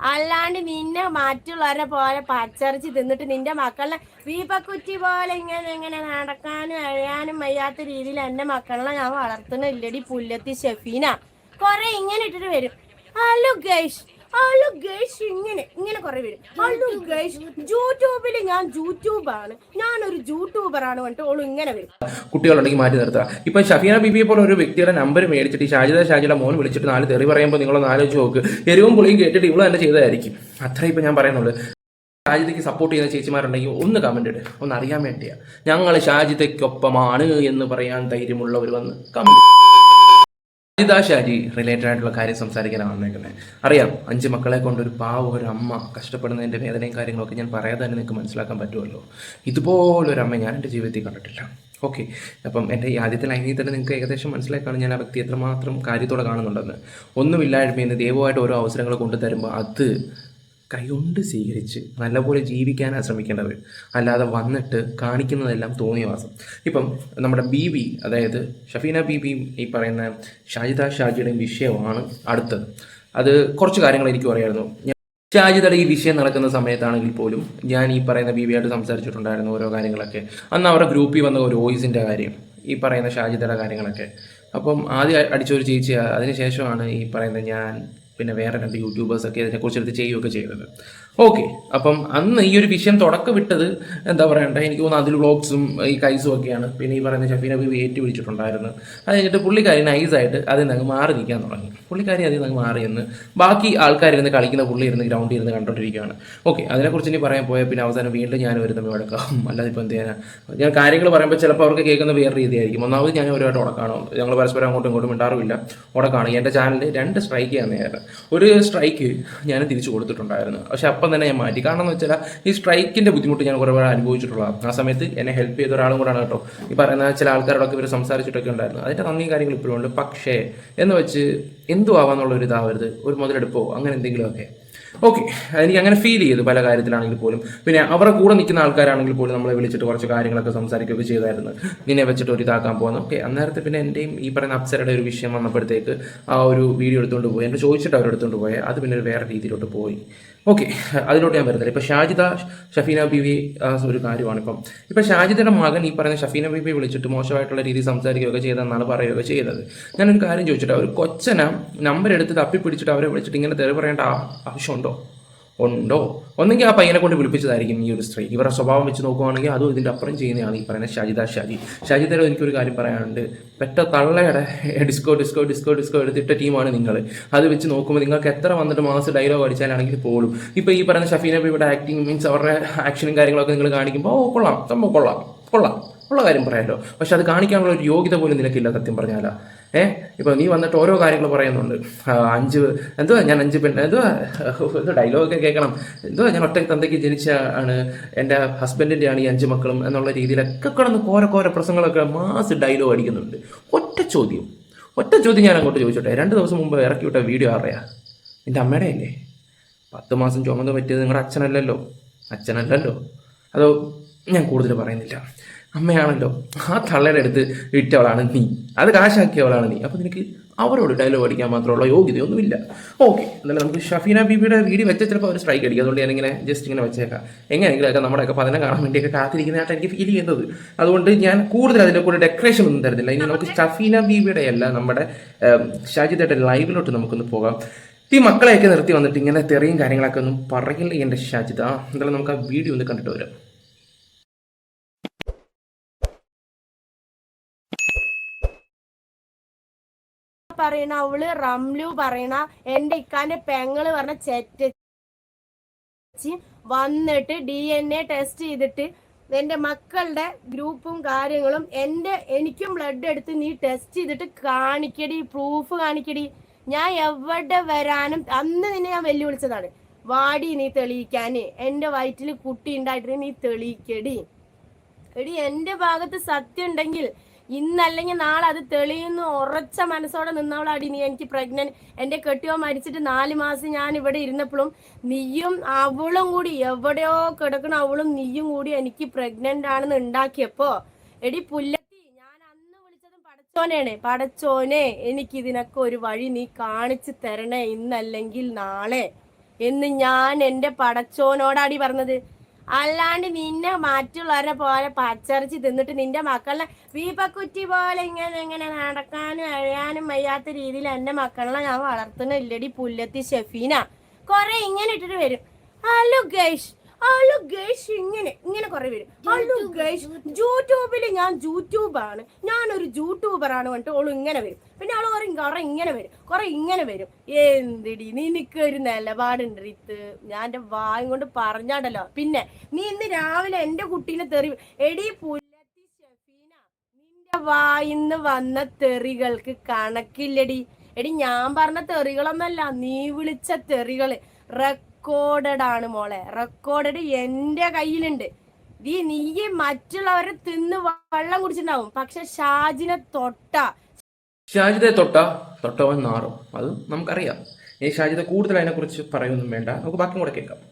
അല്ലാണ്ട് നിന്നെ മറ്റുള്ളവരെ പോലെ പച്ചറിച്ച് തിന്നിട്ട് നിന്റെ മക്കളെ വീപ്പക്കുറ്റി പോലെ ഇങ്ങനെ ഇങ്ങനെ നടക്കാനും അഴയാനും വയ്യാത്ത രീതിയിൽ എന്റെ മക്കളെ ഞാൻ വളർത്തുന്നില്ലടി പുല്ലത്തി ഷെഫീന. കൊറേ ഇങ്ങനെ ഇട്ടിട്ട് വരും. ഹലോ ഗൈഷ് ഹലോ ഗൈഷ് ഇങ്ങനെ ഇങ്ങനെ കുറെ പേര്. ഹലോ ഗേഷ് യൂട്യൂബിൽ ഞാൻ യൂട്യൂബാണ് ഞാനൊരു യൂട്യൂബറാണ് പറഞ്ഞിട്ട് ഇങ്ങനെ വരും. കുട്ടികളുണ്ടെങ്കിൽ മാറ്റി നിർത്തുക. ഇപ്പൊ ഷഫീന ബിബിയെ പോലെ ഒരു വ്യക്തിയുടെ നമ്പർ മേടിച്ചിട്ട് ഈ ഷാജിദ ഷാജിയുടെ മോൻ വിളിച്ചിട്ട് നാല് തെറി പറയുമ്പോൾ നിങ്ങളൊന്ന് ആലോചിച്ച് നോക്ക്. എരിവും പുളിയും കേട്ടിട്ട് ഇവൾ തന്നെ ചെയ്തതായിരിക്കും. അത്ര ഇപ്പൊ ഞാൻ പറയുന്നുള്ളൂ. ഷാജിതയ്ക്ക് സപ്പോർട്ട് ചെയ്യുന്ന ചേച്ചിമാരുണ്ടെങ്കിൽ ഒന്ന് കമന്റ് ഇട്. ഒന്ന് അറിയാൻ വേണ്ടിയാ. ഞങ്ങൾ ഷാജിതയ്ക്കൊപ്പമാണ് എന്ന് പറയാൻ ധൈര്യമുള്ളവർ വന്ന് കമന്റ് ഷാജിദ ഷാജി റിലേറ്റഡ് ആയിട്ടുള്ള കാര്യം സംസാരിക്കാനാണ് വന്നേക്കുന്നത് അറിയാം അഞ്ച് മക്കളെ കൊണ്ട് ഒരു പാവ ഒരു അമ്മ കഷ്ടപ്പെടുന്നതിന്റെ വേദനയും കാര്യങ്ങളൊക്കെ ഞാൻ പറയാതെ തന്നെ നിങ്ങൾക്ക് മനസ്സിലാക്കാൻ പറ്റുമല്ലോ. ഇതുപോലൊരു അമ്മ ഞാൻ എന്റെ ജീവിതത്തിൽ കണ്ടിട്ടില്ല. ഓക്കെ അപ്പം എന്റെ ഈ ആദ്യത്തെ ലൈനിൽ തന്നെ നിങ്ങൾക്ക് ഏകദേശം മനസ്സിലാക്കാണ് കാണും ഞാൻ ആ വ്യക്തി എത്രമാത്രം കാര്യത്തോടെ കാണുന്നുണ്ടെന്ന്. ഒന്നുമില്ലായ്മയെന്ന് ദൈവമായിട്ട് ഓരോ അവസരങ്ങൾ കൊണ്ടുതരുമ്പോൾ അത് കൈകൊണ്ട് സ്വീകരിച്ച് നല്ലപോലെ ജീവിക്കാനാണ് ശ്രമിക്കേണ്ടത്. അല്ലാതെ വന്നിട്ട് കാണിക്കുന്നതെല്ലാം തോന്നിയ വാസം. ഇപ്പം നമ്മുടെ ബി ബി അതായത് ഷഫീന ബി ബിയും ഈ പറയുന്ന ഷാജിദ ഷാജിയുടെയും വിഷയമാണ് അടുത്തത്. അത് കുറച്ച് കാര്യങ്ങൾ എനിക്ക് പറയായിരുന്നു. ഷാജിദയുടെ ഈ വിഷയം നടക്കുന്ന സമയത്താണെങ്കിൽ പോലും ഞാൻ ഈ പറയുന്ന ബി ബിയായിട്ട് സംസാരിച്ചിട്ടുണ്ടായിരുന്നു ഓരോ കാര്യങ്ങളൊക്കെ. അന്ന് അവരുടെ ഗ്രൂപ്പിൽ വന്ന ഒരു വോയിസിന്റെ കാര്യം ഈ പറയുന്ന ഷാജിദയുടെ കാര്യങ്ങളൊക്കെ. അപ്പം ആദ്യം അടിച്ചൊരു ചേച്ചി അതിനുശേഷമാണ് ഈ പറയുന്ന ഞാൻ പിന്നെ വേറെ രണ്ട് യൂട്യൂബേഴ്സൊക്കെ ഇതിനെക്കുറിച്ചെടുത്ത് ചെയ്യുകയൊക്കെ ചെയ്തത് ഓക്കെ അപ്പം അന്ന് ഈ ഒരു വിഷയം തുടക്കം വിട്ടത് എന്താ പറയണ്ട എനിക്ക് തോന്നുന്നു അതിൽ വ്ളോഗ്സും ഈ കൈസും ഒക്കെയാണ്. പിന്നെ ഈ പറയുന്ന ഷഫീനെ പോയി ഏറ്റു പിടിച്ചിട്ടുണ്ടായിരുന്നു. അത് കഴിഞ്ഞിട്ട് പുള്ളിക്കാരി നൈസായിട്ട് അതിൽ നിന്ന് അങ്ങ് മാറി നിൽക്കാൻ തുടങ്ങി. പുള്ളിക്കാരി അതിൽ നിന്ന് മാറി എന്ന് ബാക്കി ആൾക്കാരിരുന്ന് കളിക്കുന്ന പുള്ളി ഇരുന്ന് ഗ്രൗണ്ടിൽ ഇരുന്ന് കണ്ടോണ്ടിരിക്കുകയാണ്. ഓക്കെ അതിനെക്കുറിച്ച് ഇനി പറയാൻ പോയാൽ പിന്നെ അവസാനം വീണ്ടും ഞാൻ ഒരു തമ്മിൽ വഴക്കാവും. അല്ലാതെ ഇപ്പം എന്ത് ഞാൻ കാര്യങ്ങൾ പറയുമ്പോൾ ചിലപ്പോൾ അവർക്ക് കേൾക്കുന്ന വേറെ രീതിയായിരിക്കും. ഒന്നാമത് ഞാൻ ഒരുപാട് ഉടക്കാണോ? ഞങ്ങൾ പരസ്പരം അങ്ങോട്ടും ഇങ്ങോട്ടും മിണ്ടാറുമില്ല. ഉടക്കാണ്. എന്റെ ചാനലിൽ രണ്ട് സ്ട്രൈക്ക് ചെയ്യാൻ നേരം ഒരു സ്ട്രൈക്ക് ഞാൻ തിരിച്ചു കൊടുത്തിട്ടുണ്ടായിരുന്നു. പക്ഷെ അപ്പം തന്നെ ഞാൻ മാറ്റി. കാരണം എന്ന് വെച്ചാൽ ഈ സ്ട്രൈക്കിന്റെ ബുദ്ധിമുട്ട് ഞാൻ കുറേ അനുഭവിച്ചിട്ടുള്ളതാണ് ആ സമയത്ത് എന്നെ ഹെൽപ്പ് ചെയ്ത ഒരാളും കൂടാണ് കേട്ടോ. ഈ പറയുന്ന ചില ആൾക്കാരോടൊക്കെ ഇവർ സംസാരിച്ചിട്ടൊക്കെ ഉണ്ടായിരുന്നു. അതിന്റെ നന്ദിയും കാര്യങ്ങൾ ഇപ്പോഴും ഉണ്ട്. പക്ഷേ എന്ന് വെച്ച് എന്തു ആവാന്നുള്ള ഒരു ഇതാവരുത്. ഒരു മുതലെടുപ്പോ അങ്ങനെ എന്തെങ്കിലുമൊക്കെ. ഓക്കെ എനിക്ക് അങ്ങനെ ഫീൽ ചെയ്തു പല കാര്യത്തിലാണെങ്കിൽ പോലും. പിന്നെ അവരുടെ കൂടെ നിൽക്കുന്ന ആൾക്കാരാണെങ്കിൽ പോലും നമ്മളെ വിളിച്ചിട്ട് കുറച്ച് കാര്യങ്ങളൊക്കെ സംസാരിക്കുകയൊക്കെ ചെയ്തായിരുന്നു. നിന്നെ വെച്ചിട്ട് ഒരു ഇതാക്കാൻ പോകുന്നു ഓക്കെ അന്നേരത്തെ പിന്നെ എന്റെയും ഈ പറയുന്ന അപ്സരയുടെ ഒരു വിഷയം വന്നപ്പോഴത്തേക്ക് ആ ഒരു വീഡിയോ എടുത്തുകൊണ്ട് പോയി. എന്നെ ചോദിച്ചിട്ട് അവരെടുത്തുകൊണ്ട് പോയി. അത് പിന്നെ ഒരു വേറെ രീതിയിലോട്ട് പോയി. ഓക്കെ അതിലോട്ട് ഞാൻ വരുന്നില്ല. ഇപ്പോൾ ഷാജിദ ഷഫീന ബിവി ഒരു കാര്യമാണ് ഇപ്പം. ഇപ്പോൾ ഷാജിദയുടെ മകൻ ഈ പറയുന്ന ഷഫീന ബിബി വിളിച്ചിട്ട് മോശമായിട്ടുള്ള രീതിയിൽ സംസാരിക്കുകയൊക്കെ ചെയ്തെന്നാണ് പറയുകയൊക്കെ ചെയ്തത് ഞാനൊരു കാര്യം ചോദിച്ചിട്ട് ഒരു കൊച്ചന നമ്പർ എടുത്ത് തപ്പി പിടിച്ചിട്ട് അവരെ വിളിച്ചിട്ട് ഇങ്ങനെ തെറി പറയേണ്ട ആവശ്യമുണ്ടോ? ഉണ്ടോ? ഒന്നെങ്കിൽ ആ പയ്യനെ കൊണ്ട് വിളിപ്പിച്ചതായിരിക്കും ഈ ഒരു സ്ത്രീ. ഇവരുടെ സ്വഭാവം വെച്ച് നോക്കുവാണെങ്കിൽ അതും ഇതിന്റെ അപ്പുറം ചെയ്യുന്നതാണ് ഈ പറയുന്ന ഷാജിദ ഷാജി. ഷാജിദയുടെ എനിക്കൊരു കാര്യം പറയാനുണ്ട്. പെട്ട തള്ളയുടെ ഡിസ്കോ ഡിസ്കോ ഡിസ്കോ ഡിസ്കോ എടുത്തിട്ട ടീമാണ് നിങ്ങൾ അത് വെച്ച് നോക്കുമ്പോൾ നിങ്ങൾക്ക് എത്ര വന്നിട്ട് മാസ് ഡയലോഗ് അടിച്ചാലാണെങ്കിൽ പോലും. ഇപ്പോൾ ഈ പറയുന്ന ഷഫീനബിയുടെ ആക്ടിങ് മീൻസ് അവരുടെ ആക്ഷനും കാര്യങ്ങളൊക്കെ നിങ്ങൾ കാണിക്കുമ്പോൾ ഓ കൊള്ളാം. സംഭവം കൊള്ളാം. കൊള്ളാം. ഉള്ള കാര്യം പറയാമല്ലോ പക്ഷെ അത് കാണിക്കാനുള്ള ഒരു യോഗ്യത പോലും നിനക്കില്ല സത്യം പറഞ്ഞാലാ. ഏ? ഇപ്പൊ നീ വന്നിട്ട് ഓരോ കാര്യങ്ങൾ പറയുന്നുണ്ട്. അഞ്ച് എന്തുവാ ഞാൻ അഞ്ച് പെണ്ണ് എന്തുവാ? എന്തോ ഡയലോഗൊക്കെ കേൾക്കണം. എന്തുവാ ഞാൻ ഒറ്റ തന്തയ്ക്ക് ജനിച്ച ആണ് എന്റെ ഹസ്ബൻഡിന്റെ ആണ് ഈ അഞ്ച് മക്കളും എന്നുള്ള രീതിയിലൊക്കെ കിടന്ന് കോര കോര പ്രസംഗങ്ങളൊക്കെ മാസ് ഡയലോഗ് അടിക്കുന്നുണ്ട്. ഒറ്റ ചോദ്യം. ഒറ്റ ചോദ്യം ഞാൻ അങ്ങോട്ട് ചോദിച്ചോട്ടെ. രണ്ട് ദിവസം മുമ്പ് ഇറക്കി വിട്ട വീഡിയോ അറിയാ എന്റെ അമ്മയുടെ അല്ലേ? പത്ത് മാസം ചുമന്ന് പറ്റിയത് നിങ്ങളുടെ അച്ഛനല്ലല്ലോ. അച്ഛനല്ലല്ലോ. അതോ ഞാൻ കൂടുതൽ പറയുന്നില്ല. അമ്മയാണല്ലോ. ആ തള്ളയുടെ അടുത്ത് ഇട്ടവളാണ് നീ. അത് കാശാക്കിയവളാണ് നീ. അപ്പോൾ നിനക്ക് അവരോട് ഡയലോഗ് അടിക്കാൻ മാത്രമുള്ള യോഗ്യതയൊന്നുമില്ല. ഓക്കെ എന്നാലും നമുക്ക് ഷഫീന ബീബിയുടെ വീഡിയോ വെച്ചാൽ ചിലപ്പോൾ അവർ സ്ട്രൈക്ക് അടിക്കും. അതുകൊണ്ട് ഞാനിങ്ങനെ ജസ്റ്റ് ഇങ്ങനെ വെച്ചേക്കാം. എങ്ങനെയെങ്കിലൊക്കെ നമ്മുടെയൊക്കെ പതനം കാണാൻ വേണ്ടിയൊക്കെ കാത്തിരിക്കുന്നതായിട്ട് എനിക്ക് ഫീൽ ചെയ്യുന്നത്. അതുകൊണ്ട് ഞാൻ കൂടുതൽ അതിന്റെ കൂടെ ഡെക്കറേഷൻ ഒന്നും തരുന്നില്ല. ഇനി നമുക്ക് ഷഫീന ബീബിയുടെ അല്ല നമ്മുടെ ഷാജിദയുടെ ലൈവിലോട്ട് നമുക്കൊന്ന് പോകാം. ഈ മക്കളെയൊക്കെ നിർത്തി വന്നിട്ട് ഇങ്ങനെ തെറിയും കാര്യങ്ങളൊക്കെ ഒന്നും പറയില്ല എന്റെ ഷാജിദ? എന്തായാലും നമുക്ക് ആ വീഡിയോ ഒന്ന് കണ്ടിട്ട് വരാം. പറയണ അവൾ റംലു പറയണ എന്റെ ഇക്കാന്റെ പെങ്ങൾ പറഞ്ഞ ചെറ്റച്ചി വന്നിട്ട് ഡി എൻ എ ടെസ്റ്റ് ചെയ്തിട്ട് എന്റെ മക്കളുടെ ഗ്രൂപ്പും കാര്യങ്ങളും എന്റെ എനിക്കും ബ്ലഡ് എടുത്ത് നീ ടെസ്റ്റ് ചെയ്തിട്ട് കാണിക്കടി പ്രൂഫ് കാണിക്കടി. ഞാൻ എവിടെ വരാനും അന്ന് നിന്നെ ഞാൻ വെല്ലുവിളിച്ചതാണ്. വാടി നീ തെളിയിക്കാന്. എന്റെ വയറ്റിൽ കുട്ടി ഉണ്ടായിട്ട് നീ തെളിയിക്കടി. എടി എന്റെ ഭാഗത്ത് സത്യം ഉണ്ടെങ്കിൽ ഇന്നല്ലെങ്കിൽ നാളെ അത് തെളിയുന്നു. ഉറച്ച മനസ്സോടെ നിന്നവളാടി നീ. എനിക്ക് പ്രഗ്നന്റ് എന്റെ കെട്ടിയോ മരിച്ചിട്ട് നാല് മാസം ഞാൻ ഇവിടെ ഇരുന്നപ്പോഴും നീയും അവളും കൂടി എവിടെയോ കിടക്കണ അവളും നീയും കൂടി എനിക്ക് പ്രഗ്നന്റ് ആണെന്ന് ഉണ്ടാക്കിയപ്പോ എടി പുല്ലത്തി ഞാൻ അന്ന് വിളിച്ചതും പടച്ചോനെയാണ്. പടച്ചോനെ എനിക്ക് ഇതിനൊക്കെ ഒരു വഴി നീ കാണിച്ചു തരണേ ഇന്നല്ലെങ്കിൽ നാളെ. എന്ന് ഞാൻ എന്റെ പടച്ചോനോടാടി പറഞ്ഞത്. അല്ലാണ്ട് നിന്നെ മറ്റുള്ളവരെ പോലെ പച്ചറിച്ച് തിന്നിട്ട് നിന്റെ മക്കളെ വീപ്പക്കുറ്റി പോലെ ഇങ്ങനെ ഇങ്ങനെ നടക്കാനും അഴയാനും വയ്യാത്ത രീതിയിൽ എന്റെ മക്കളെ ഞാൻ വളർത്തുന്ന ഇല്ലടി പുല്ലത്തി ഷെഫീന. കൊറേ ഇങ്ങനെ ഇട്ടിട്ട് വരും. ഹലോ ഗേഷ് ഹലോ ഗേഷ് ഇങ്ങനെ ഇങ്ങനെ കുറെ വരും ഹലോ ഗേഷ് യൂട്യൂബിൽ ഞാൻ യൂട്യൂബാണ് ഞാനൊരു യൂട്യൂബറാണ് പറഞ്ഞിട്ട് ഓൾ ഇങ്ങനെ വരും. പിന്നെ ആൾ പറയും കുറെ ഇങ്ങനെ വരും കുറെ ഇങ്ങനെ വരും. എന്തിടി നിനക്കൊരു നിലപാടുണ്ട് റിത്ത്. ഞാൻ എന്റെ വായും കൊണ്ട് പറഞ്ഞാണ്ടല്ലോ. പിന്നെ നീ ഇന്ന് രാവിലെ എന്റെ കുട്ടീനെ തെറി എടി പുല്ലത്തി ഷെഫീന നിന്റെ വായിന്ന് വന്ന തെറികൾക്ക് കണക്കില്ലടി. എടി ഞാൻ പറഞ്ഞ തെറികളൊന്നല്ല നീ വിളിച്ച തെറികൾ. റെക്കോർഡഡ് ആണ് മോളെ. റെക്കോർഡഡ് എന്റെ കയ്യിലുണ്ട്. നീ നീ മറ്റുള്ളവരെ തിന്ന് വെള്ളം കുടിച്ചിട്ടുണ്ടാവും. പക്ഷെ ഷാജിനെ തൊട്ട. ഷാജിദയെ തൊട്ട? തൊട്ടവൻ നാറും. അത് നമുക്കറിയാം. ഈ ഷാജിദ കൂടുതൽ അതിനെക്കുറിച്ച് പറയൊന്നും വേണ്ട. നമുക്ക് ബാക്കി കൂടെ കേൾക്കാം.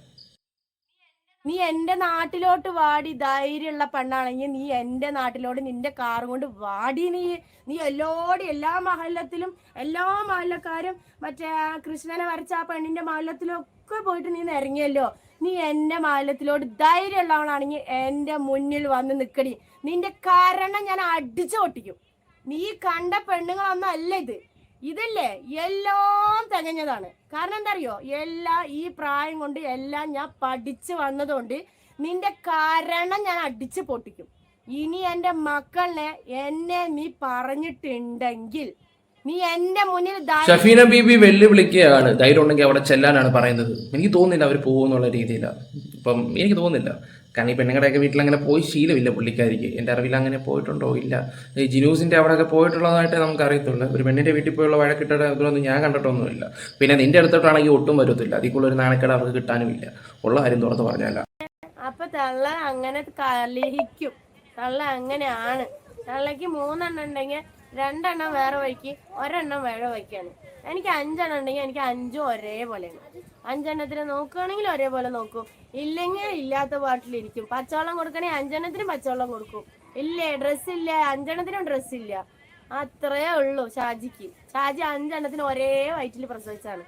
നീ എന്റെ നാട്ടിലോട്ട് വാടി ധൈര്യമുള്ള പെണ്ണാണെങ്കിൽ നീ എന്റെ നാട്ടിലോട്ട് നിന്റെ കാറും കൊണ്ട് വാടി. നീ നീ എല്ലോടും എല്ലാ മഹല്ലത്തിലും എല്ലാ മഹല്ലക്കാരും മറ്റേ കൃഷ്ണനെ വരച്ച ആ പെണ്ണിന്റെ മഹല്ലത്തിലൊക്കെ പോയിട്ട് നീ ഇറങ്ങിയല്ലോ. നീ എന്റെ മാലത്തിലോട് ധൈര്യമുള്ളവളാണെങ്കിൽ എന്റെ മുന്നിൽ വന്ന് നിക്കടി. നിന്റെ കാരണം ഞാൻ അടിച്ചു പൊട്ടിക്കും. നീ കണ്ട പെണ്ണുങ്ങളൊന്നും അല്ല ഇത്. ഇതല്ലേ? എല്ലാം തികഞ്ഞതാണ്. കാരണം എന്താ അറിയോ എല്ലാ ഈ പ്രായം കൊണ്ട് എല്ലാം ഞാൻ പഠിച്ചു വന്നതുകൊണ്ട് നിന്റെ കാരണം ഞാൻ അടിച്ചു പൊട്ടിക്കും. ഇനി എന്റെ മക്കളിനെ എന്നെ നീ പറഞ്ഞിട്ടുണ്ടെങ്കിൽ നീ എന്റെ മുന്നിൽ ഷഫീന ബീബി വെല്ലുവിളിക്കുകയാണ്. ധൈര്യം ഉണ്ടെങ്കിൽ അവിടെ ചെല്ലാനാണ് പറയുന്നത്. എനിക്ക് തോന്നുന്നില്ല അവർ പോകുന്നുള്ള രീതിയിലാണ് ഇപ്പം എനിക്ക് തോന്നുന്നില്ല. കാരണം ഈ പെണ്ണുങ്ങളുടെയൊക്കെ വീട്ടിൽ അങ്ങനെ പോയി ശീലമില്ല പുള്ളിക്കാരിക്ക്. എന്റെ അറിവിൽ അങ്ങനെ പോയിട്ടുണ്ടോ? ഇല്ല. ഈ ജിനൂസിന്റെ അവിടെയൊക്കെ പോയിട്ടുള്ളതായിട്ട് നമുക്ക് അറിയത്തുള്ളൂ ഒരു പെണ്ണിന്റെ വീട്ടിൽ പോയുള്ള വഴക്കിട്ടത് ഇതൊന്നും ഞാൻ കണ്ടിട്ടൊന്നുമില്ല. പിന്നെ നിന്റെ അടുത്തോട്ടാണെങ്കിൽ ഒട്ടും വരത്തില്ല. അതിക്കുള്ള ഒരു നാണക്കേട് അവർക്ക് കിട്ടാനുമില്ല. ഉള്ള കാര്യം തുറന്നു പറഞ്ഞല്ല അപ്പൊ തള്ള അങ്ങനെ കലഹിക്കും തള്ള അങ്ങനെയാണ്. തള്ളക്ക് മൂന്നെണ്ണം ഉണ്ടെങ്കിൽ രണ്ടെണ്ണം വേറെ വഴിക്ക് ഒരെണ്ണം വേറെ വഴിക്കാണ്. എനിക്ക് അഞ്ചെണ്ണം ഉണ്ടെങ്കിൽ എനിക്ക് അഞ്ചും ഒരേപോലെയാണ്. അഞ്ചെണ്ണത്തിന് നോക്കുകയാണെങ്കിൽ ഒരേപോലെ നോക്കും. ഇല്ലെങ്കിൽ ഇല്ലാത്ത പാട്ടിലിരിക്കും പച്ചവെള്ളം കൊടുക്കണമെങ്കിൽ അഞ്ചെണ്ണത്തിനും പച്ചവെള്ളം കൊടുക്കും. ഇല്ലേ ഡ്രസ്സ് ഇല്ല അഞ്ചെണ്ണത്തിനും ഡ്രസ്സ് ഇല്ല. അത്രേ ഉള്ളൂ ഷാജിക്ക്. ഷാജി അഞ്ചെണ്ണത്തിന് ഒരേ വയറ്റിൽ പ്രസവിച്ചാണ്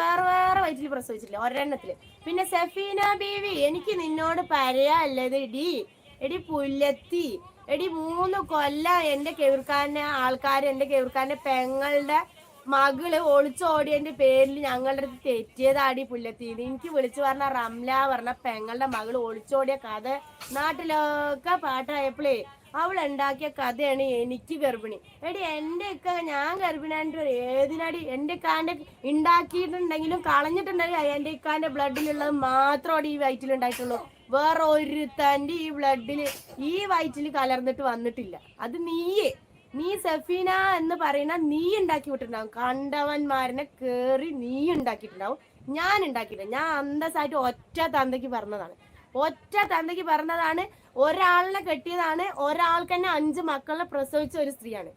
വേറെ വേറെ വയറ്റിൽ പ്രസവിച്ചില്ല ഒരെണ്ണത്തിൽ പിന്നെ സെഫീന ബീവി എനിക്ക് നിന്നോട് പറയാല്ലത് ഇടി എടി പുല്ലത്തി. എടി മൂന്ന് കൊല്ല എന്റെ കെവിർക്കാരനെ ആൾക്കാർ എന്റെ കെവിർക്കാരന്റെ പെങ്ങളുടെ മകൾ ഒളിച്ചോടിയതിന്റെ പേരിൽ ഞങ്ങളുടെ അടുത്ത് തെറ്റിയതാടി പുല്ലത്തി ഇത് എനിക്ക് വിളിച്ചു പറഞ്ഞ റംല പറഞ്ഞ പെങ്ങളുടെ മകൾ ഒളിച്ചോടിയ കഥ നാട്ടിലൊക്കെ പാട്ടായപ്പോഴേ അവൾ ഉണ്ടാക്കിയ കഥയാണ് എനിക്ക് ഗർഭിണി. എടി എന്റെ ഒക്കെ ഞാൻ ഗർഭിണിയായിട്ട് ഏതിനടി എന്റെ കാന്റെ ഉണ്ടാക്കിയിട്ടുണ്ടെങ്കിലും കളഞ്ഞിട്ടുണ്ടെങ്കിൽ എന്റെ ഇക്കാന്റെ ബ്ലഡിലുള്ളത് മാത്രമാണ് ഈ വയറ്റിൽ ഉണ്ടായിട്ടുള്ളൂ വേറെ ഒരു തന്റെ ഈ ബ്ലഡിൽ ഈ വയറ്റിൽ കലർന്നിട്ട് വന്നിട്ടില്ല. അത് നീയേ. നീ സഫീന എന്ന് പറയുന്ന നീ ഉണ്ടാക്കി വിട്ടിട്ടുണ്ടാവും. കണ്ടവന്മാരനെ കേറി നീ ഉണ്ടാക്കിയിട്ടുണ്ടാവും. ഞാൻ ഉണ്ടാക്കിയില്ല. ഞാൻ അന്തസ്സായിട്ട് ഒറ്റ തന്തയ്ക്ക് പറഞ്ഞതാണ്. ഒറ്റ തന്തയ്ക്ക് പറഞ്ഞതാണ്. ഒരാളിനെ കെട്ടിയതാണ്. ഒരാൾക്ക് തന്നെ അഞ്ച് മക്കളെ പ്രസവിച്ച ഒരു സ്ത്രീയാണ്.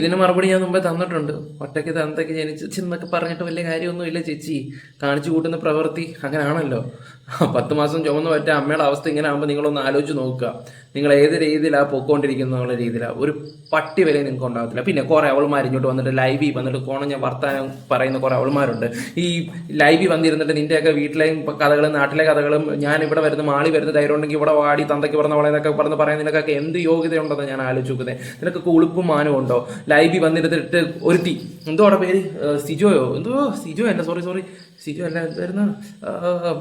ഇതിന് മറുപടി ഞാൻ മുമ്പേ തന്നിട്ടുണ്ട്. ഒറ്റയ്ക്ക് തന്തയ്ക്ക് ജനിച്ചെന്നൊക്കെ പറഞ്ഞിട്ട് വലിയ കാര്യമൊന്നുമില്ല ചേച്ചി. കാണിച്ചു കൂട്ടുന്ന പ്രവൃത്തി അങ്ങനെയാണല്ലോ പത്ത് മാസം ചുമന്ന് പറ്റ അമ്മയുടെ അവസ്ഥ ഇങ്ങനെ ആകുമ്പോൾ നിങ്ങളൊന്ന് ആലോചിച്ച് നോക്കുക. നിങ്ങൾ ഏത് രീതിയിലാണ് പൊക്കോണ്ടിരിക്കുന്ന എന്നുള്ള രീതിയിലാണ് ഒരു പട്ടി വരെ നിങ്ങൾക്ക് ഉണ്ടാകത്തില്ല. പിന്നെ കുറേ അവൾമാർ ഇങ്ങോട്ട് വന്നിട്ട് ലൈവിൽ വന്നിട്ട് കോണഞ്ഞ വർത്താനം പറയുന്ന കുറേ അവൾമാരുണ്ട്. ഈ ലൈവിൽ വന്നിരുന്നിട്ട് നിന്റെയൊക്കെ വീട്ടിലെയും കഥകളും നാട്ടിലെ കഥകളും ഞാൻ ഇവിടെ വരുന്ന മാളി വരുന്ന ധൈര്യം ഉണ്ടെങ്കിൽ ഇവിടെ വാടി തന്തയ്ക്ക് പറഞ്ഞ വളയെന്നൊക്കെ പറഞ്ഞ് പറയാൻ നിനക്കൊക്കെ എന്ത് യോഗ്യതയുണ്ടെന്ന് ഞാൻ ആലോചിച്ച് നോക്കുന്നത് നിനക്കൊക്കെ ഉളുപ്പും മാനവും ഉണ്ടോ? ലൈവിൽ വന്നിരുന്നിട്ട് ഒരുത്തി. എന്തോ അവിടെ പേര്? സിജോയോ? എന്തോ? സിജോ അല്ല സോറി സോറി സിജോ അല്ല ആ,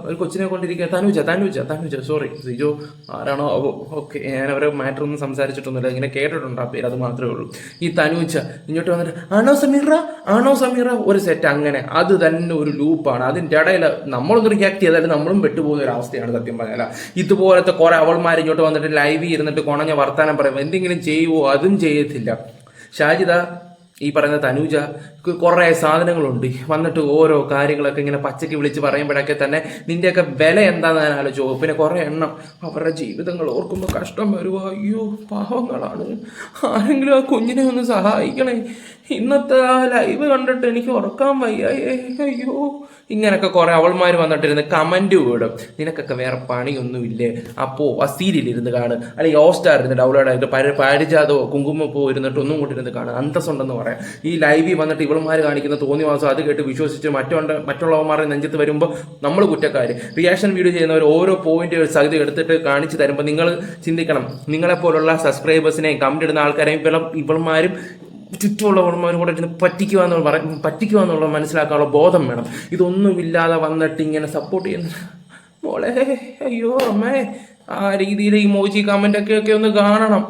ഒരു കൊച്ചിനെ കൊണ്ടിരിക്കുക തനുജ തനുജ തനുജ സോറി സിജോ ആരാണോ? ഓക്കെ. ഞാൻ അവരെ മാറ്റർ ഒന്നും സംസാരിച്ചിട്ടൊന്നുമില്ല. ഇങ്ങനെ കേട്ടിട്ടുണ്ട് ആ പേര്. അത് മാത്രമേ ഉള്ളൂ. ഈ തനുജ ഇങ്ങോട്ട് വന്നിട്ട് ആണോ സമീറ? ആണോ സമീറ? ഒരു സെറ്റ് അങ്ങനെ. അത് തന്നെ ഒരു ലൂപ്പാണ് അതിന്റെ ഇടയിൽ നമ്മളൊന്ന് റിയാക്ട് ചെയ്താലും നമ്മളും പെട്ടുപോകുന്ന ഒരു അവസ്ഥയാണ് സത്യം പറഞ്ഞാൽ ഇതുപോലത്തെ കുറെ അവൾമാർ ഇങ്ങോട്ട് വന്നിട്ട് ലൈവ് ഇരുന്നിട്ട് കുണഞ്ഞ വർത്താനം പറയും എന്തെങ്കിലും ചെയ്യുവോ? അതും ചെയ്യത്തില്ല. ഷാജിദ ഈ പറയുന്ന തനൂജ കുറേ സാധനങ്ങളുണ്ട്. വന്നിട്ട് ഓരോ കാര്യങ്ങളൊക്കെ ഇങ്ങനെ പച്ചയ്ക്ക് വിളിച്ച് പറയുമ്പോഴൊക്കെ തന്നെ നിന്റെയൊക്കെ വില എന്താണെന്ന് ഞാൻ ആലോചിച്ചു. പിന്നെ കുറേ എണ്ണം അവരുടെ ജീവിതങ്ങൾ ഓർക്കുമ്പോൾ കഷ്ടം വരുക അയ്യോ പാവങ്ങളാണ്. ആരെങ്കിലും ആ കുഞ്ഞിനെ ഒന്ന് സഹായിക്കണേ. ഇന്നത്തെ ആ ലൈവ് കണ്ടിട്ട് എനിക്ക് ഉറക്കാൻ വയ്യ. അയ്യോ. ഇങ്ങനൊക്കെ കുറെ അവൾമാർ വന്നിട്ടിരുന്ന് കമന്റ് വിടും നിനക്കൊക്കെ വേറെ പണിയൊന്നുമില്ലേ? അപ്പോ ആ സീരിയൽ ഇരുന്ന് കാണ്. അല്ലെങ്കിൽ ഹോസ്റ്റാർ ഇരുന്ന് ഡൗൺലോഡ് ആയിട്ട് പരി പാരിജാതോ കുങ്കുമപ്പോ ഇരുന്നിട്ട് ഒന്നും കൂടി ഇരുന്ന് കാണും. അന്തസ്സുണ്ടെന്ന് പറയാം. ഈ ലൈവിൽ വന്നിട്ട് ഇവളുമാർ കാണിക്കുന്ന തോന്നിവാസം അത് കേട്ട് വിശ്വസിച്ച് മറ്റുണ്ട് മറ്റുള്ളവന്മാരുടെ നെഞ്ചത്ത് വരുമ്പോൾ നമ്മൾ കുറ്റക്കാർ റിയാക്ഷൻ വീഡിയോ ചെയ്യുന്നവർ ഓരോ പോയിന്റ് സഹിതം എടുത്തിട്ട് കാണിച്ചു തരുമ്പോൾ നിങ്ങൾ ചിന്തിക്കണം. നിങ്ങളെപ്പോലുള്ള സബ്സ്ക്രൈബേഴ്സിനെയും കമന്റ് ഇടുന്ന ആൾക്കാരെയും ഇവളും ഇവളുമാരും ചുറ്റുമുള്ളവന്മാരും കൂടെ ഇരുന്ന് പറ്റിക്കുക എന്നുള്ള പറ പറ്റിക്കുക എന്നുള്ള മനസ്സിലാക്കാനുള്ള ബോധം വേണം. ഇതൊന്നുമില്ലാതെ വന്നിട്ട് ഇങ്ങനെ സപ്പോർട്ട് ചെയ്യുന്ന മോളെ അയ്യോ അമ്മേ ആ രീതിയിൽ ഈ മോജി കമന്റ് ഒക്കെ ഒക്കെ ഒന്ന് കാണണം.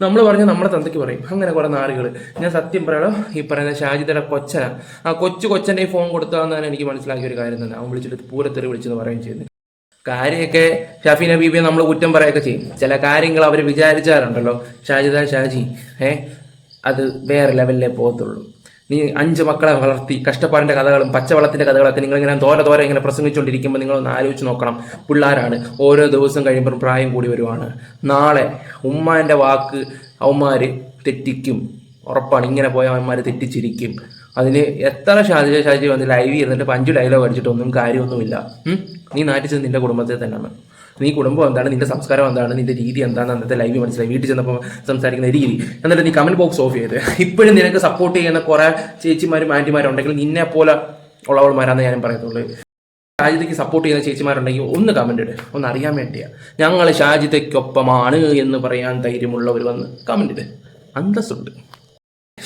നമ്മൾ പറഞ്ഞ നമ്മുടെ തന്തയ്ക്ക് പറയും. അങ്ങനെ കുറെ നാളുകൾ ഞാൻ സത്യം പറയണോ? ഈ പറയുന്ന ഷാജിദയുടെ കൊച്ചനാ. ആ കൊച്ചു കൊച്ചന്റെ ഈ ഫോൺ കൊടുത്താന്നാണ് എനിക്ക് മനസ്സിലാക്കിയ ഒരു കാര്യം തന്നെ. അവൻ വിളിച്ചിട്ട് പൂരത്തെറി വിളിച്ചെന്ന് പറയുകയും ചെയ്യുന്നു. കാര്യമൊക്കെ ഷഫീന ബീബിയെ നമ്മൾ കുറ്റം പറയുകയൊക്കെ ചെയ്യും. ചില കാര്യങ്ങൾ അവർ വിചാരിച്ചാറുണ്ടല്ലോ ഷാജിദ ഷാജി ഏ? അത് വേറെ ലെവലിലേ പോകത്തുള്ളൂ. നീ അഞ്ച് മക്കളെ വളർത്തി കഷ്ടപ്പാടിന്റെ കഥകളും പച്ചവെള്ളത്തിന്റെ കഥകളൊക്കെ നിങ്ങൾ ഇങ്ങനെ തോര തോര ഇങ്ങനെ പ്രസംഗിച്ചുകൊണ്ടിരിക്കുമ്പോൾ നിങ്ങളൊന്ന് ആലോചിച്ച് നോക്കണം. പിള്ളേരാണ്. ഓരോ ദിവസം കഴിയുമ്പോൾ പ്രായം കൂടി വരുവാണ്. നാളെ ഉമ്മാന്റെ വാക്ക് അവന്മാര് തെറ്റിക്കും. ഉറപ്പാണ്. ഇങ്ങനെ പോയ അവന്മാർ തെറ്റിച്ചിരിക്കും. അതിന് എത്ര ഷാജി ഷാജി വന്ന് ലൈവ് ഇരുന്നിട്ട് അഞ്ച് ഡയലോഗ് അടിച്ചിട്ടൊന്നും കാര്യമൊന്നുമില്ല? നീ നാട്ടിച്ചത് നിന്റെ കുടുംബത്തിൽ തന്നെയാണ്. നീ കുടുംബം എന്താണ്? നിന്റെ സംസ്കാരം എന്താണ്? നിന്റെ രീതി എന്താണ്? അന്നത്തെ ലൈവ് മനസ്സിലായി. വീട്ടിൽ ചെന്നപ്പോൾ സംസാരിക്കുന്ന രീതി. എന്നിട്ട് നീ കമന്റ് ബോക്സ് ഓഫ് ചെയ്ത്. ഇപ്പോഴും നിനക്ക് സപ്പോർട്ട് ചെയ്യുന്ന കുറെ ചേച്ചിമാരും ആന്റിമാരും ഉണ്ടെങ്കിൽ നിന്നെ പോലെ ഉള്ളവന്മാരാന്ന് ഞാനും പറയത്തുള്ളൂ. ഷാജിദയ്ക്ക് സപ്പോർട്ട് ചെയ്യുന്ന ചേച്ചിമാരുണ്ടെങ്കിൽ ഒന്ന് കമന്റ് ഇട്. ഒന്ന് അറിയാൻ വേണ്ടിയാ. ഞങ്ങൾ ഷാജിദയ്ക്കൊപ്പമാണ് എന്ന് പറയാൻ ധൈര്യമുള്ളവർ വന്ന് കമന്റ് ഇട്. അന്തസ്സുണ്ട്.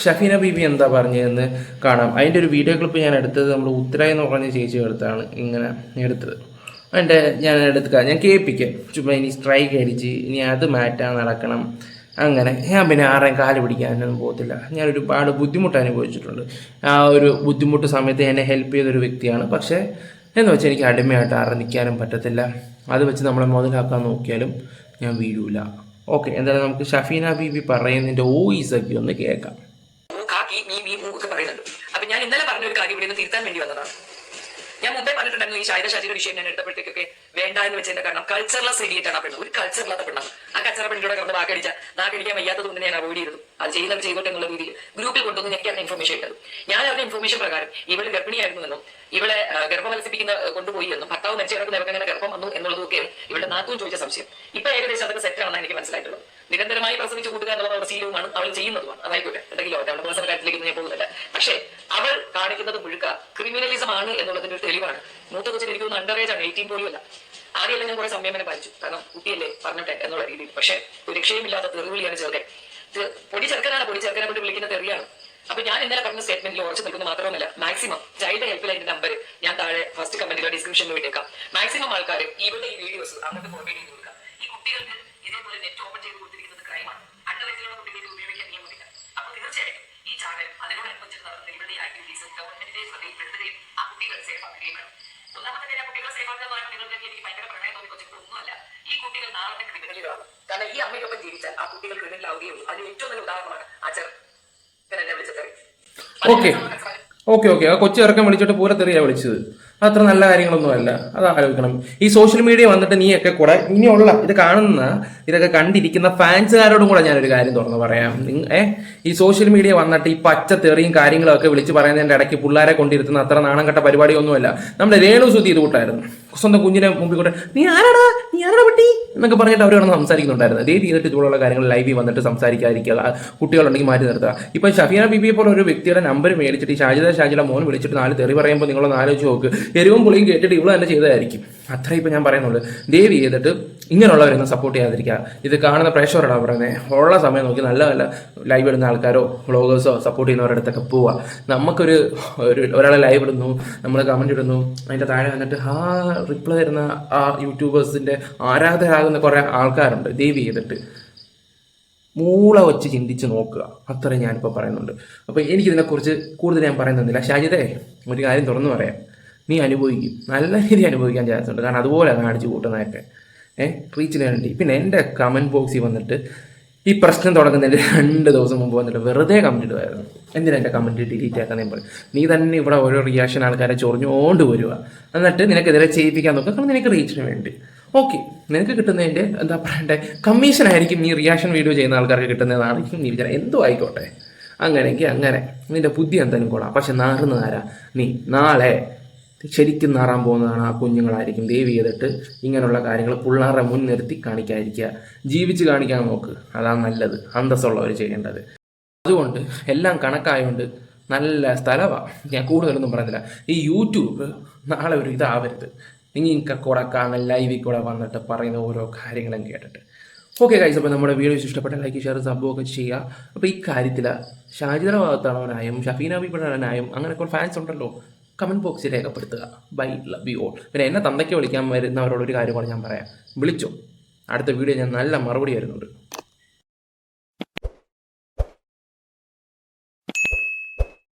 ഷഫീന ബീബി എന്താ പറഞ്ഞതെന്ന് കാണാം. അതിന്റെ ഒരു വീഡിയോ ക്ലിപ്പ് ഞാൻ എടുത്തത് നമ്മൾ ഉത്തരായി എന്ന് പറഞ്ഞ ചേച്ചി എടുത്താണ് ഇങ്ങനെ എടുത്തത്. അതിന്റെ ഞാൻ എടുക്കുക ഞാൻ കേൾപ്പിക്കാം. ചുമ്മാ ഇനി സ്ട്രൈക്ക് അടിച്ച് ഇനി അത് മാറ്റാൻ നടക്കണം. അങ്ങനെ ഞാൻ പിന്നെ ആരെയും കാൽ പിടിക്കാനൊന്നും പോകത്തില്ല. ഞാൻ ഒരുപാട് ബുദ്ധിമുട്ട് അനുഭവിച്ചിട്ടുണ്ട്. ആ ഒരു ബുദ്ധിമുട്ട് സമയത്ത് എന്നെ ഹെൽപ്പ് ചെയ്തൊരു വ്യക്തിയാണ്. പക്ഷേ എന്ന് വെച്ചാൽ എനിക്ക് അടിമയായിട്ട് ആരെ നിൽക്കാനും പറ്റത്തില്ല. അത് വെച്ച് നമ്മളെ മുതലാക്കാൻ നോക്കിയാലും ഞാൻ വീഴൂല. ഓക്കെ എന്തായാലും നമുക്ക് ഷഫീന ബീബി പറയുന്നതിന്റെ ഓയിസൊക്കെ ഒന്ന് കേൾക്കാം. ഞാൻ ഇന്നലെ പറഞ്ഞ ഒരു കാര്യം തിരുത്താൻ വേണ്ടി വന്നതാണ്. ഞാൻ മുമ്പേ പറഞ്ഞിട്ടുണ്ടായിരുന്നു ഈ ശൈതശാചിയുടെ വിഷയം ഞാൻ എടുത്തപ്പോഴത്തേക്കൊക്കെ വേണ്ട എന്ന് വെച്ചതിന്റെ കാരണം കൾച്ചറലെസ് റെഡിയായിട്ടാണ് ആ പെണ്ണ്. ഒരു കൾച്ചറില്ലാത്ത പെണ്ണാണ്. ആ കച്ചറ പെണ്ണിലൂടെ കിടന്ന് വാക്കടിച്ച നാക്കടിക്കാൻ വയ്യാത്തത് കൊണ്ട് ഞാൻ അവോയ്ഡ് ചെയ്തു അത് ചെയ്യുന്നത് ചെയ്തോട്ടെ എന്നുള്ള രീതിയിൽ ഗ്രൂപ്പിൽ കൊണ്ടുവന്ന് അതിന് ഇൻഫർമേഷൻ ഇട്ടത്. ഞാൻ അവരുടെ ഇൻഫർമേഷൻ പ്രകാരം ഇവൾ ഗർഭിണിയായിരുന്നു എന്നും ഇവളെ ഗർഭമത്സിപ്പിക്കുന്ന കൊണ്ടുപോയി എന്നും ഭർത്താവ് മരിച്ചു കിടക്കുന്ന ഇവർക്ക് ഗർഭം വന്നു എന്നുള്ളതൊക്കെയാണ് ഇവളുടെ നാത്തും ചോദിച്ച സംശയം. ഇപ്പൊ ഏകദേശം അതൊക്കെ സെറ്റ് ആണെന്ന് എനിക്ക് മനസ്സിലായിട്ടുള്ളത്. നിരന്തരമായി പ്രസവിച്ച് കൂട്ടുക എന്നുള്ള അവരുടെ ശീലവുമാണ് അവൾ ചെയ്യുന്നതുമാണ്. അതായിക്കോട്ടെ എന്തെങ്കിലും അവരുടെ അവളുടെ പേഴ്സണൽ കാര്യത്തിലേക്ക് ഞാൻ പോകുന്നില്ല. പക്ഷേ അവൾ കാണിക്കുന്നത് മുഴുക്ക ക്രിമിനലിസം ആണ് എന്നുള്ളതിന്റെ ഒരു തെളിവാണ്. മൂത്ത കൊച്ചിന് എനിക്ക് ഒന്ന് അണ്ടർ ഏജ് ആണ് എയ്റ്റീൻ പോലും അല്ല. ആദ്യമെല്ലാം ഞാൻ കുറെ സംയമനം പാലിച്ചു. കാരണം കുട്ടിയല്ലേ പറഞ്ഞിട്ടെ എന്നുള്ള രീതിയിൽ. പക്ഷേ ഒരു രക്ഷയുമില്ലാത്ത തെറിവിളിയാണ് ഇത് പൊടി ചെറുക്കനാണ് പൊടി ചെറുക്കനെ കൊണ്ട് വിളിക്കുന്ന തെറിയാണ്. അപ്പൊ ഞാൻ ഇന്നലെ പറഞ്ഞ സ്റ്റേറ്റ്മെന്റിൽ ഉറച്ചു നിൽക്കുന്നത് മാത്രമല്ല മാക്സിമം ചൈൽഡ് ഹെൽപ്പ് ലൈനിന്റെ നമ്പർ ഞാൻ താഴെ ഫസ്റ്റ് കമന്റിലോ ഡിസ്ക്രിപ്ഷനിലോ ഇട്ടേക്കാം. മാക്സിമം ആൾക്കാർ ഇവരുടെ ഈ വീഡിയോസ് അങ്ങോട്ട് പ്രൊവൈഡ് ചെയ്ത് കൊടുക്കുക. ഈ കുട്ടികൾക്ക് ഇതേപോലെ നെറ്റ് ഓപ്പൺ ചെയ്ത് കൊടുത്തിരിക്കുന്നത് ക്രൈമാണ് അണ്ടർ ഏജിലുള്ള കുട്ടികൾക്ക് ഉപയോഗിക്കാൻ നിയമമില്ല അപ്പൊ തീർച്ചയായിട്ടും ഈ ചാനൽ അതിനോടനുബന്ധിച്ച് നടത്തുന്ന ഇവരുടെ ആക്ടിവിറ്റീസ് ഗവൺമെന്റിന്റെ ശ്രദ്ധയിൽപ്പെടുത്തുകയും ആ കുട്ടികൾ സേഫ് ആക്കുകയും വേണം. ആ കുട്ടികളെ സേഫ് ആക്കുക എന്ന് പറയുമ്പോൾ നിങ്ങൾക്ക് എനിക്ക് ഭയങ്കര പ്രണയം തോന്നി കൊച്ചു ഒന്നുമല്ല. ഈ കുട്ടികൾ നാളത്തെ ക്രിമിനലുകളാണ് കാരണം ഈ അമ്മയ്ക്കൊപ്പം ജീവിച്ചാൽ ആ കുട്ടികൾ ക്രിമിനലാവുകയുള്ളൂ അതിന് ഏറ്റവും നല്ല ഉദാഹരണമാണ് അച്ചർ എന്നെ വിളിച്ചത്. ഓക്കെ ഓക്കെ ഓക്കെ ആ കൊച്ചു ഇറക്കം വിളിച്ചിട്ട് പൂരത്തെറിയാ വിളിച്ചത്. അത്ര നല്ല കാര്യങ്ങളൊന്നുമല്ല. അത് ആലോചിക്കണം. ഈ സോഷ്യൽ മീഡിയ വന്നിട്ട് നീയൊക്കെ കൂടെ ഇനിയുള്ള ഇത് കാണുന്ന ഇതൊക്കെ കണ്ടിരിക്കുന്ന ഫാൻസുകാരോടും കൂടെ ഞാനൊരു കാര്യം തുറന്ന് പറയാം. ഏ ഈ സോഷ്യൽ മീഡിയ വന്നിട്ട് ഈ പച്ച തെറിയും കാര്യങ്ങളും ഒക്കെ വിളിച്ച് പറയുന്നതിന്റെ ഇടയ്ക്ക് പിള്ളേരെ കൊണ്ടിരുത്തുന്ന അത്ര നാണം കെട്ട പരിപാടിയൊന്നുമല്ല. നമ്മുടെ രേണു സുധി ഇത് കൂട്ടായിരുന്നു. സ്വന്തം കുഞ്ഞിനെ മുമ്പിൽ കൂടെ നീ ആരാടാ? നീ ആരാടാ പട്ടി? എന്നൊക്കെ പറഞ്ഞിട്ട് അവർ കിടന്ന് സംസാരിക്കുന്നുണ്ടായിരുന്നു. അതേ ചെയ്തിട്ട് ഇതുപോലുള്ള കാര്യങ്ങൾ ലൈവിൽ വന്നിട്ട് സംസാരിക്കാതിരിക്കുക. കുട്ടികളുണ്ടെങ്കിൽ മാറ്റി നിർത്തുക. ഇപ്പൊ ഷഫീന ബിബിയെ പോലെ ഒരു വ്യക്തിയുടെ നമ്പർ മേടിച്ചിട്ട് ഈ ഷാജിദ ഷാജിയുടെ മോൻ വിളിച്ചിട്ട് നാല് തെറി പറയുമ്പോൾ നിങ്ങളൊന്ന് ആലോചിച്ച് നോക്ക്. എരിവും പുളിയും കേട്ടിട്ട് ഇവൾ തന്നെ ചെയ്തതായിരിക്കും. അത്ര ഇപ്പം ഞാൻ പറയുന്നുള്ളൂ. ദേവി ചെയ്തിട്ട് ഇങ്ങനെയുള്ളവരൊന്നും സപ്പോർട്ട് ചെയ്യാതിരിക്കുക. ഇത് കാണുന്ന പ്രേക്ഷകരോടാ പറയുന്നത് ഉള്ള സമയം നോക്കി നല്ല നല്ല ലൈവ് ഇടുന്ന ആൾക്കാരോ വ്ളോഗേഴ്സോ സപ്പോർട്ട് ചെയ്യുന്നവരുടെ അടുത്തൊക്കെ പോവുക നമുക്കൊരു ഒരു ഒരാളെ ലൈവ് ഇടുന്നു നമ്മൾ കമന്റ് ഇടുന്നു അതിന്റെ താഴെ വന്നിട്ട് ആ റിപ്ലൈ തരുന്ന ആ യൂട്യൂബേഴ്സിന്റെ ആരാധകരാകുന്ന കുറേ ആൾക്കാരുണ്ട്. ദേവി ചെയ്തിട്ട് മൂള വച്ച് ചിന്തിച്ച് നോക്കുക. അത്രേ ഞാനിപ്പോൾ പറയുന്നുണ്ട്. അപ്പോൾ എനിക്കിതിനെക്കുറിച്ച് കൂടുതൽ ഞാൻ പറയുന്നില്ല ഷാജിദേ ഒരു കാര്യം തുറന്നു പറയാം. നീ അനുഭവിക്കും. നല്ല രീതിയിൽ അനുഭവിക്കാൻ ചാൻസ് ഉണ്ട്. കാരണം അതുപോലെ കാണിച്ചു കൂട്ടുന്നതൊക്കെ. ഏഹ് റീച്ചിന് വേണ്ടി. പിന്നെ എന്റെ കമന്റ് ബോക്സിൽ വന്നിട്ട് ഈ പ്രശ്നം തുടങ്ങുന്നതിന്റെ രണ്ട് ദിവസം മുമ്പ് വന്നിട്ട് വെറുതെ കമന്റ് ഇടുമായിരുന്നു എന്തിനാ എന്റെ കമന്റ് ഡിലീറ്റ് ആക്കാൻ പറയും. നീ തന്നെ ഇവിടെ ഓരോ റിയാക്ഷൻ ആൾക്കാരെ ചൊറിഞ്ഞുകൊണ്ട് വരിക. എന്നിട്ട് നിനക്കെതിരെ ചെയ്യിപ്പിക്കാൻ നോക്കുക. കാരണം നിനക്ക് റീച്ചിന് വേണ്ടി. ഓക്കെ നിനക്ക് കിട്ടുന്നതിന്റെ എന്താ പറയണ്ടേ? കമ്മീഷൻ ആയിരിക്കും നീ റിയാക്ഷൻ വീഡിയോ ചെയ്യുന്ന ആൾക്കാർക്ക് കിട്ടുന്നതായിരിക്കും. നീ വിചാരം എന്തോ ആയിക്കോട്ടെ. അങ്ങനെയെങ്കിൽ അങ്ങനെ. നിന്റെ ബുദ്ധി എന്തായാലും കൊള്ളാം. പക്ഷെ നാറുന്നതാരാ? നീ. നാളെ ശരിക്കും നാറാൻ പോകുന്നതാണ് ആ കുഞ്ഞുങ്ങളായിരിക്കും. ദേവി ചെയ്തിട്ട് ഇങ്ങനെയുള്ള കാര്യങ്ങൾ പിള്ളേരെ മുൻ നിർത്തി കാണിക്കാതിരിക്കുക. ജീവിച്ച് കാണിക്കാൻ നോക്ക്. അതാണ് നല്ലത്. അന്തസ്സുള്ളവർ ചെയ്യേണ്ടത്. അതുകൊണ്ട് എല്ലാം കണക്കായതുകൊണ്ട് നല്ല സ്ഥലമാണ് ഞാൻ കൂടുതലൊന്നും പറയുന്നില്ല. ഈ യൂട്യൂബ് നാളെ ഒരു ഇതാവരുത്. നിങ്ങൾക്ക് കൂടെ കാണാൻ ലൈവിൽ കൂടെ വന്നിട്ട് പറയുന്ന ഓരോ കാര്യങ്ങളും കേട്ടിട്ട്. ഓക്കെ കൈസ് അപ്പോൾ നമ്മുടെ വീഡിയോസ് ഇഷ്ടപ്പെട്ട ലൈക്ക് ഷെയർ സംഭവമൊക്കെ ചെയ്യുക. അപ്പോൾ ഈ കാര്യത്തിൽ ഷാജിദ ഭാഗത്താണോ ന്യായം ഷഫീന ബിബിയുടെ ന്യായം കുറേ ഫാൻസ് ഉണ്ടല്ലോ. കമന്റ് ബോക്സിൽ രേഖപ്പെടുത്തുക. ബൈ ലവ് യു ഓൾ പിന്നെ എന്നെ തന്തയ്ക്ക് വിളിക്കാൻ വരുന്നവരോടൊരു കാര്യം കൂടെ ഞാൻ പറയാം. വിളിച്ചോ? അടുത്ത വീഡിയോ ഞാൻ നല്ല മറുപടി വരുന്നുണ്ട്.